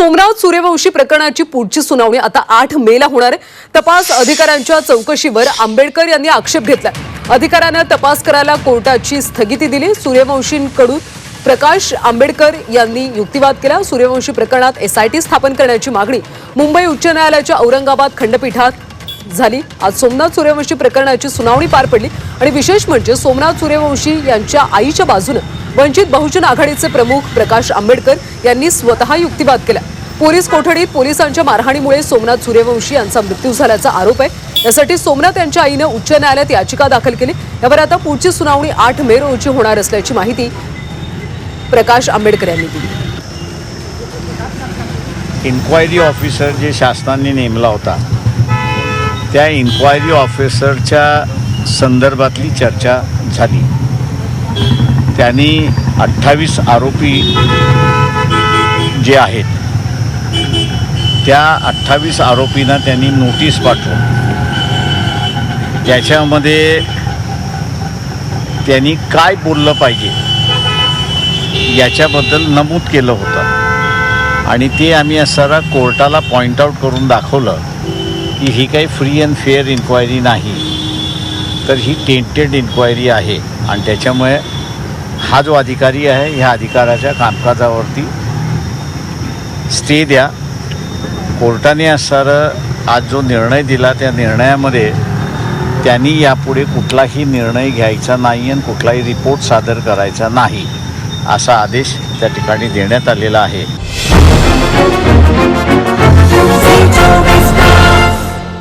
सोमनाथ सूर्यवंशी प्रकरणाची पुढची सुनावणी आता आठ मेला होणार आहे. तपास अधिकाऱ्यांच्या चौकशीवर आंबेडकर यांनी आक्षेप घेतला अधिकाऱ्यानं तपास करायला कोर्टाची स्थगिती दिली. सूर्यवंशींकडून प्रकाश आंबेडकर यांनी युक्तिवाद केला. सूर्यवंशी प्रकरणात एसआयटी स्थापन करण्याची मागणी मुंबई उच्च न्यायालयाच्या औरंगाबाद खंडपीठात झाली. आज सोमनाथ सूर्यवंशी प्रकरणाची सुनावणी पार पडली आणि विशेष म्हणजे सोमनाथ सूर्यवंशी यांच्या आईच्या बाजूनं वंचित बहुजन आघाडीचे प्रमुख प्रकाश आंबेडकर यांनी स्वतः युक्तिवाद केला. पोलीस कोठडीत पोलिसांच्या मारहाणीमुळे सोमनाथ सूर्यवंशी यांचा मृत्यू झाल्याचा आरोप आहे. यासाठी सोमनाथ यांच्या आईनं उच्च न्यायालयात याचिका दाखल केली. यावर आता पुढची सुनावणी आठ मे रोजी होणार असल्याची माहिती प्रकाश आंबेडकर यांनी दिली. इन्क्वायरी ऑफिसर जे शासनाने नेमला होता त्या इन्क्वायरी ऑफिसरच्या संदर्भातली चर्चा झाली. त्यांनी अठ्ठावीस आरोपी जे आहेत त्या अठ्ठावीस आरोपींना त्यांनी नोटीस पाठवून ज्याच्यामध्ये त्यांनी काय बोललं पाहिजे याच्याबद्दल नमूद केलं होतं. आणि ते आम्ही असं कोर्टाला पॉईंट आऊट करून दाखवलं की ही काही फ्री अँड फेअर इन्क्वायरी नाही. तर ही टेंटेड इन्क्वायरी आहे. आणि त्याच्यामुळे हा जो अधिकारी आहे ह्या अधिकाराच्या कामकाजावरती स्टे द्या. कोर्टाने असणारं आज जो निर्णय दिला त्या निर्णयामध्ये त्यांनी यापुढे कुठलाही निर्णय घ्यायचा नाही आणि कुठलाही रिपोर्ट सादर करायचा नाही असा आदेश त्या ठिकाणी देण्यात आलेला आहे.